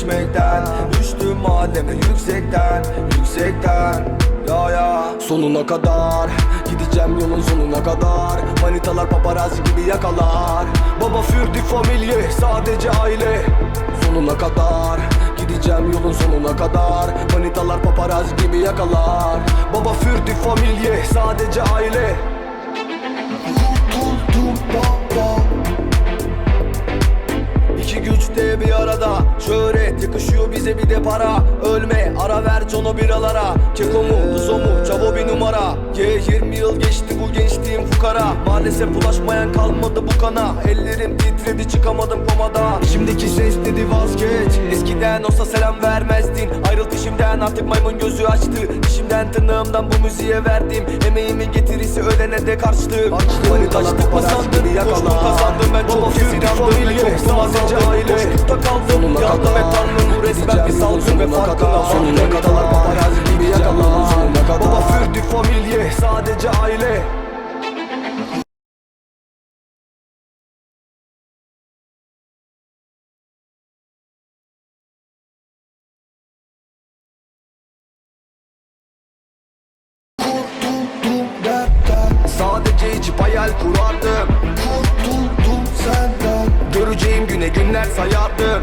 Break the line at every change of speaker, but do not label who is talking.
içmekten Düştüm mahalleme yüksekten Yüksekten Ya ya. Sonuna kadar Gideceğim yolun sonuna kadar Manitalar paparazzi gibi yakalar. Baba für die Familie Sadece aile. Sonuna kadar Gideceğim yolun sonuna kadar Manitalar paparazzi gibi yakalar. Baba für die Familie Sadece aile. Kurtuldum baba. İki güç de bir arada Şöhret yakışıyor bize bir de para. Ölme ara ver Jono biralara. Keko mu Uzo mu bir numara. Ye 20 yıl geçti bu gençliğim fukara. Maalesef ulaşmayan kalmadı bu kana. Ellerim titredi çıkamadım komada. Şimdiki ses dedi vazgeç. Eskiden olsa selam vermezdin. Ayrıl peşimden artık maymun gözü açtı. Dişimden tırnağımdan bu müziğe verdim. Emeğimin getirisi ölene de karşılık Hani taştık mı sandın Coşkun kazandım ben çok kez inandım Ve çok aile. Boşlukta kaldım Yardım et tanrım bu resmen bir salgın ve farkına Sonuna kadar paparazzi gibi yakalar Baba für die Familie sadece aile. Sadece içip hayal kurardım. Kurtuldum senden. Göreceğim güne günler sayardım